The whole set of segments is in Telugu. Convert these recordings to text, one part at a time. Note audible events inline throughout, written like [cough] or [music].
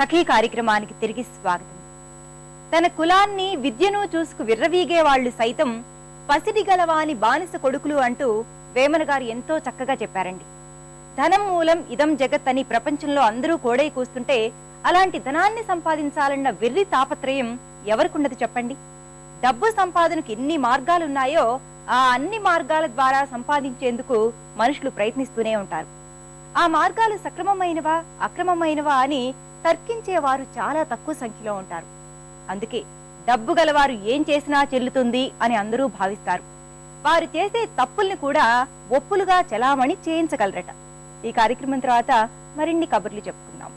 సఖీ కార్యక్రమానికి తిరిగి స్వాగతం. తన కులాన్ని విద్యను చూసుకు విర్రవీగే వాళ్ళు సైతం పసిడి గలవాని బానిస కొడుకులు అంటూ వేమన గారు ఎంతో చక్కగా చెప్పారండి. ధనం మూలం ఇదం జగత్ అని ప్రపంచంలో అందరూ కోడై కూస్తుంటే అలాంటి ధనాన్ని సంపాదించాలన్న వెర్రి తాపత్రయం ఎవరికున్నది చెప్పండి? డబ్బు సంపాదనకు ఎన్ని మార్గాలున్నాయో ఆ అన్ని మార్గాల ద్వారా సంపాదించేందుకు మనుషులు ప్రయత్నిస్తూనే ఉంటారు. ఆ మార్గాలు సక్రమమైనవా అక్రమమైనవా అని తర్కించేవారు చాలా తక్కువ సంఖ్యలో ఉంటారు. అందుకే డబ్బు గలవారు ఏం చేసినా చెల్లుతుంది అని అందరూ భావిస్తారు. వారు చేసే తప్పుల్ని కూడా ఒప్పులుగా చలామణి చేయించగలరట. ఈ కార్యక్రమం తర్వాత మరిన్ని కబుర్లు చెప్పుకుందాం.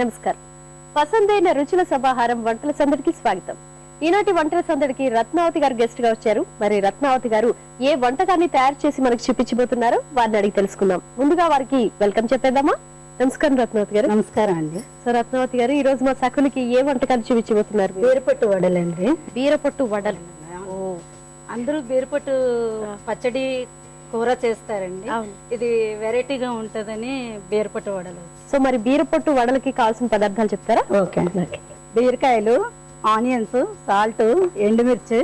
నమస్కారం. పసందైన రుచుల సమాహారం వంటల సందడికి స్వాగతం. ఈనాటి వంటల సందడికి రత్నావతి గారు గెస్ట్గా వచ్చారు. మరి రత్నావతి గారు ఏ వంటకాన్ని తయారు చేసి మనకు చూపించబోతున్నారో వారిని అడిగి తెలుసుకుందాం. ముందుగా వారికి వెల్కమ్ చెప్పేద్దామా? నమస్కారం రత్నావతి గారు. నమస్కారం అండి. సో రత్నావతి గారు ఈ రోజు మా సకులకి ఏ వంటకాన్ని చూపించబోతున్నారు? బీరపట్టు వడలండి బీరపొట్టు వడలు. అందరూ బీరపట్టు పచ్చడి కూర చేస్తారండి. ఇది వెరైటీగా ఉంటదని బీరపట్టు వడలు. సో మరి బీరపొట్టు వడలకి కావాల్సిన పదార్థాలు చెప్తారా? ఓకే. బీరకాయలు ఆనియన్స్ సాల్ట్ ఎండుమిర్చి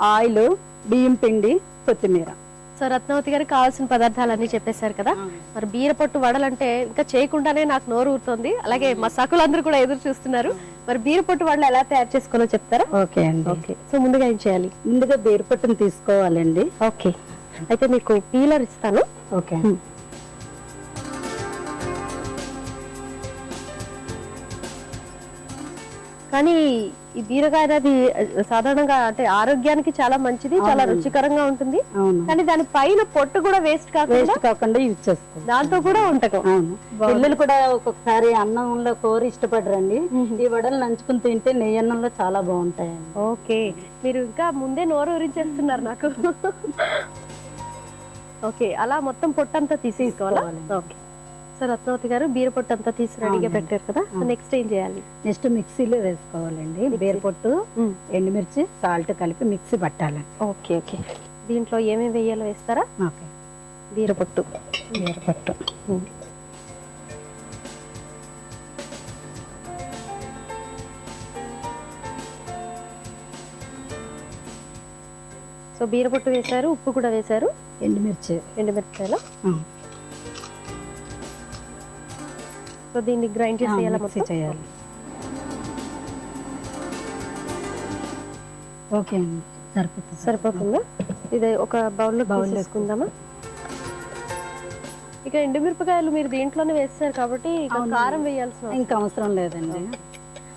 ఆయిల్ బియ్యం పిండి కొత్తిమీర. సో రత్నావతి గారు కావాల్సిన పదార్థాలు అన్ని చెప్పేశారు కదా. మరి బీరపొట్టు వడలంటే ఇంకా చేయకుండానే నాకు నోరు ఊరుతోంది. అలాగే మా సకులందరూ కూడా ఎదురు చూస్తున్నారు. మరి బీరపొట్టు వడలు ఎలా తయారు చేసుకోవాలో చెప్తారా? ఓకే అండి. ఓకే. సో ముందుగా ఏం చేయాలి? ముందుగా బీరపట్టును తీసుకోవాలండి. ఓకే. అయితే మీకు పీలర్ ఇస్తాను. ఓకే. కానీ ఈ బీరకాయ అనేది సాధారణంగా అంటే ఆరోగ్యానికి చాలా మంచిది చాలా. రుచికరంగా ఉంటుంది. కానీ దాని పైన పొట్టు కూడా వేస్ట్ కాకుండా కాకుండా యూజ్ చేసుకోవాలి దాంతో కూడా వంటకం. పిల్లలు కూడా ఒక్కొక్కసారి అన్నంలో కూర ఇష్టపడరండి. ఈ వడలు నంచుకుని తింటే నెయ్యి అన్నంలో చాలా బాగుంటాయండి. ఓకే. మీరు ఇంకా ముందే నోరు ఊరించేస్తున్నారు నాకు. [laughs] ఓకే. అలా మొత్తం పొట్టంతా తీసేసుకోవాలా. ఓకే. సో రత్నావతి గారు బీర పొట్టు అంతా తీసి రెడీగా. పెట్టారు కదా. నెక్స్ట్ ఏం చేయాలి? నెక్స్ట్ మిక్సీలో వేసుకోవాలండి. బీరపొట్టు ఎండుమిర్చి సాల్ట్ కలిపి మిక్సీ పట్టాలి. Okay okay. దీంట్లో ఏమేమి వేయాలో వేస్తారా? ఓకే. బీర పొట్టు. బీరపట్టు సో బీర పొట్టు వేశారు ఉప్పు కూడా వేశారు. ఎండుమిర్చి. ఎండుమిరపకాయలు సో దీన్ని గ్రైండ్ చేసేయాలా మిక్సీ చేయాలి. ఓకే అండి. సరిపోతుంది. సరిపోతుందా? ఇది ఒక బౌల్లో Bowl లో తీసుకుందామా ఇక ఎండుమిరపకాయలు మీరు దీంట్లోనే వేస్తారు కాబట్టి. కారం వేయాల్సిన ఇంకా అవసరం లేదండి.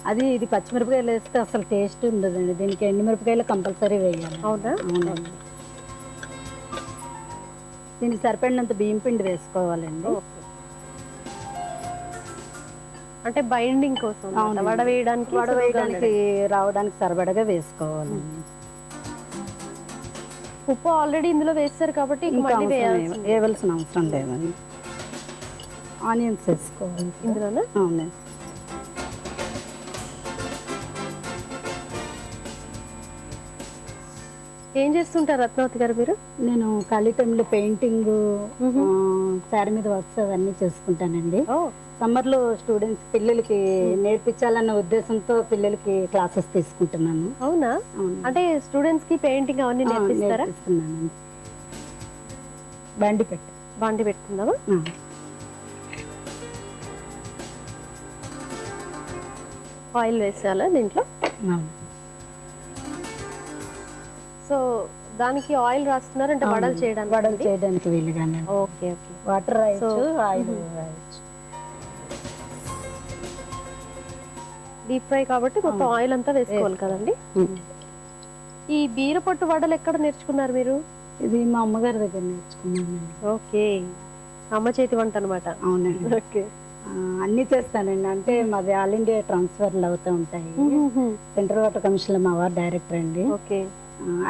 అది ఇది పచ్చిమిరపకాయలు వేస్తే అసలు టేస్ట్ ఉండదండి. దీనికి ఎండుమిరపకాయలు కంపల్సరీ వేయాలి. అవునా? అవునండి. దీనికి సరిపడినంత బియ్యం పిండి వేసుకోవాలండి. అంటే బైండింగ్ కోసం అన్నమాట. అవునండి. వడ వేయడానికి వడ వేయడానికి రావడానికి సరిపడగా వేసుకోవాలండి ఉప్పు ఆల్రెడీ ఇందులో వేస్తారు కాబట్టి వేయవలసిన అవసరం లేదండి. ఆనియన్స్ వేసుకోవాలి. ఇందులోనా? అవునండి. ఏం చేస్తుంటారు రత్నావతి గారు మీరు? నేను ఖాళీ టైంలో పెయింటింగ్. శారీ మీద వర్క్స్ అవన్నీ చేసుకుంటానండి. ఓ సమ్మర్లో స్టూడెంట్స్ పిల్లలకి నేర్పించాలన్న ఉద్దేశంతో పిల్లలకి క్లాసెస్ తీసుకుంటున్నాను. అవునా. అంటే స్టూడెంట్స్కి పెయింటింగ్ అవన్నీ నేర్పిస్తారా? బండి పెట్టి. బాండి పెట్టుకుందామా? ఆయిల్ వేసేయాలా దీంట్లో. సో దానికి ఆయిల్ రాస్తున్నారు అంటే వడలు. చేయడానికి వడలు చేయడానికి వీలుగానే. Okay okay. వాటర్ రాయొచ్చు ఆయిల్. రాయొచ్చు డీప్ ఫ్రై కాబట్టి మొత్తం. ఆయిల్ అంతా వేసుకోవాలి కదండి. ఈ బీరపట్టు వడలు ఎక్కడ నేర్చుకున్నారు మీరు? ఇది మా అమ్మగారి దగ్గర నేర్చుకున్నానండి. ఓకే. అమ్మ చేతి వంట అనమాట అవునండి. ఓకే. అన్ని చేస్తానండి. అంటే మాది ఆల్ ఇండియా ట్రాన్స్ఫర్లు అవుతూ ఉంటాయి. సెంట్రల్ వాటర్ కమిషన్లో మా వారు డైరెక్టర్ అండి. ఓకే.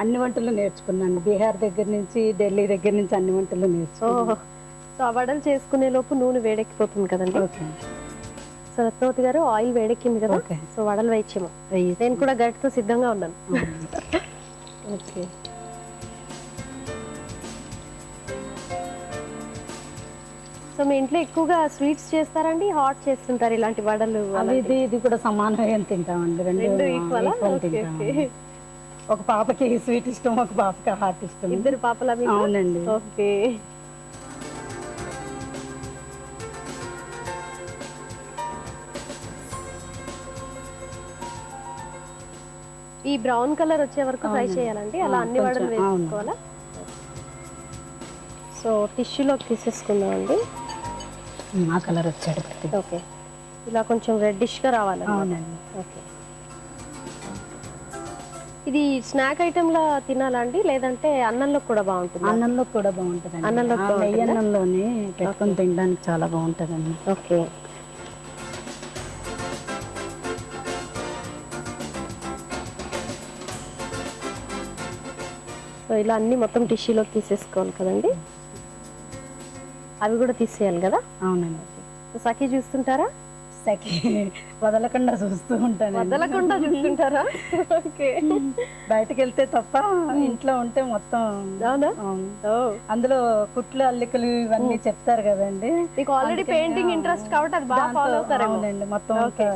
అన్ని వంటలు నేర్చుకున్నాను. బీహార్ దగ్గర నుంచి ఢిల్లీ దగ్గర నుంచి అన్ని వంటలు నేర్చుకున్నాను. సో ఆ వడలు చేసుకునే లోపు నూనె వేడెక్కిపోతుంది కదండి. ఓకే. సో రత్నవతి గారు ఆయిల్ వేడెక్కింది కదా? సో వడలు వేయించేమో. నేను కూడా గట్టితో సిద్ధంగా ఉన్నాను. ఓకే. సో మీ ఇంట్లో ఎక్కువగా స్వీట్స్ చేస్తారండి హాట్ చేస్తుంటారు ఇలాంటి వడలు? ఇది ఇది కూడా సమానంగా తింటామండి. రెండు. ఒక పాపకి స్వీట్ ఇష్టం ఒక పాపకి హాట్ ఇష్టం. ఇద్దరు పాపల అవునండి. ఓకే. ఈ బ్రౌన్ కలర్ వచ్చే వరకు ఫ్రై. చేయాలండి. అలా అన్ని వడలు. వేసుకోవాలా? సో టిష్యూలోకి తీసేసుకుందాం అండి ఆ కలర్ వచ్చాడు ఓకే. ఇలా కొంచెం రెడ్డిష్గా రావాలండి అవునండి. ఓకే. ఇది స్నాక్ ఐటమ్ లా తినాలా అండి లేదంటే అన్నంలో కూడా బాగుంటుంది? అన్నంలో కూడా బాగుంటుంది అన్నంలో నెయ్యి? అన్నంలోనే పెట్టుకొని తినడానికి చాలా బాగుంటుందండి. ఓకే. సో ఇలా అన్ని మొత్తం టిష్యూలోకి తీసేసుకోవాలి కదండి? అవి కూడా తీసేయాలి కదా? అవునండి. సఖీ చూస్తుంటారా? సఖి వదలకుండా చూస్తూ ఉంటాను వదలకుండా చూస్తుంటారా? ఓకే. బయటకు వెళ్తే తప్ప ఇంట్లో ఉంటే మొత్తం అందులో కుట్లు అల్లికలు ఇవన్నీ చెప్తారు కదండి. మీకు ఆల్రెడీ పెయింటింగ్ ఇంట్రెస్ట్ కాబట్టి అది బాగా ఫాలో అవుతారేమో. అవునండి మొత్తం ఓకే.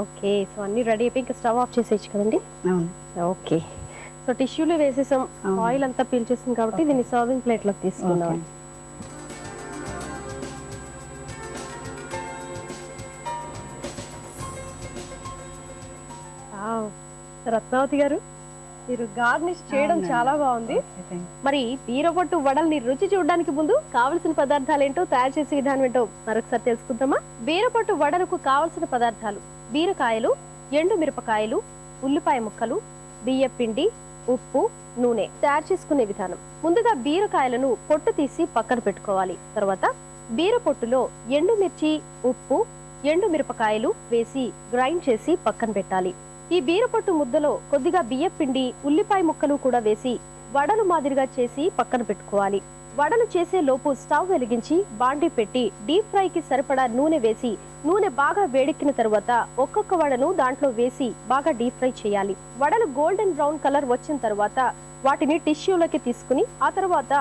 ఓకే సో అన్ని రెడీ అయిపోయి ఇంకా స్టవ్ ఆఫ్ చేసేయచ్చు కదండి? అవును. ఓకే. సో టిష్యూలు వేసేసాం. ఆయిల్ అంతా పీల్చేసింది కాబట్టి దీన్ని సర్వింగ్ ప్లేట్లోకి తీసుకుందాం ఓకే. వావ్. రత్నావతి గారు మీరు గార్నిష్ చేయడం. చాలా బాగుంది. మరి బీరపట్టు వడల్ని రుచి చూడడానికి ముందు కావలసిన పదార్థాలు ఏంటో తయారు చేసే విధానం ఏంటో మరొకసారి తెలుసుకుందామా బీరపట్టు వడలకు కావలసిన పదార్థాలు బీరకాయలు ఎండు మిరపకాయలు ఉల్లిపాయ ముక్కలు బియ్య పిండి ఉప్పు నూనె తయారు చేసుకునే విధానం. ముందుగా బీరకాయలను పొట్టు తీసి పక్కన పెట్టుకోవాలి. తర్వాత బీర పొట్టులో ఎండుమిర్చి ఉప్పు ఎండు మిరపకాయలు వేసి గ్రైండ్ చేసి పక్కన పెట్టాలి. ఈ బీరపొట్టు ముద్దలో కొద్దిగా బియ్యం పిండి ఉల్లిపాయ ముక్కలు కూడా వేసి వడలు మాదిరిగా చేసి పక్కన పెట్టుకోవాలి. వడలు చేసే లోపు స్టవ్ వెలిగించి బాండి పెట్టి డీప్ ఫ్రై కి సరిపడా నూనె వేసి నూనె బాగా వేడెక్కిన తర్వాత ఒక్కొక్క వడను దాంట్లో వేసి బాగా డీప్ ఫ్రై చేయాలి. వడలు గోల్డెన్ బ్రౌన్ కలర్ వచ్చిన తర్వాత వాటిని టిష్యూలోకి తీసుకుని ఆ తర్వాత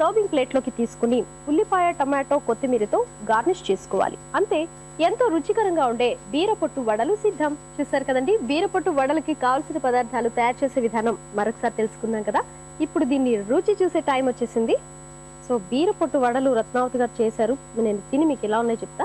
సర్వింగ్ ప్లేట్లోకి తీసుకుని ఉల్లిపాయ టమాటో కొత్తిమీరతో గార్నిష్ చేసుకోవాలి. అంతే ఎంతో రుచికరంగా ఉండే బీరపొట్టు వడలు సిద్ధం. చూసారు కదండి బీరపొట్టు వడలకి కావలసిన పదార్థాలు తయారు చేసే విధానం మరొకసారి తెలుసుకుందాం కదా. ఇప్పుడు దీన్ని రుచి చూసే టైం వచ్చేసింది. సో బీరపొట్టు వడలు రత్నావతి గారు చేశారు. నేను తిని మీకు ఎలా ఉన్నాయో చెప్తా.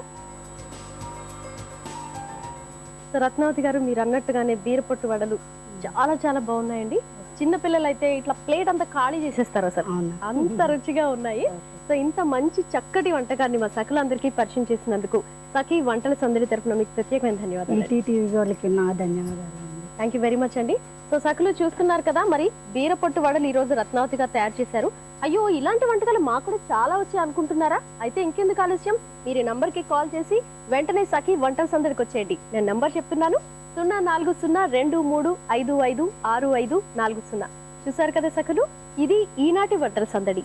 సో రత్నావతి గారు మీరు అన్నట్టుగానే బీరపొట్టు వడలు చాలా చాలా బాగున్నాయండి. చిన్న పిల్లలు అయితే ఇట్లా ప్లేట్ అంతా ఖాళీ చేసేస్తారు అసలు అంత రుచిగా ఉన్నాయి. సో ఇంత మంచి చక్కటి వంటకాన్ని మా సకలందరికీ పరిచయం చేసినందుకు సఖీ వంటల సందడి తరపున మీకు ప్రత్యేకమైన ధన్యవాదాలు. థ్యాంక్ యూ వెరీ మచ్ అండి. సో సకులు చూస్తున్నారు కదా మరి బీరపొట్టు వడలు ఈ రోజు రత్నావతిగా తయారు చేశారు. అయ్యో ఇలాంటి వంటకాలు మాకు కూడా చాలా వచ్చి అనుకుంటున్నారా? అయితే ఇంకెందుకు ఆలస్యం? మీరు నంబర్కి కాల్ చేసి వెంటనే సఖీ వంటల సందడికి వచ్చేయండి. నేను నంబర్ చెప్తున్నాను. సున్నా నాలుగు సున్నా రెండు మూడు ఐదు ఐదు ఆరు ఐదు నాలుగు సున్నా. చూసారు కదా సఖలు? ఇది ఈనాటి వంటల సందడి.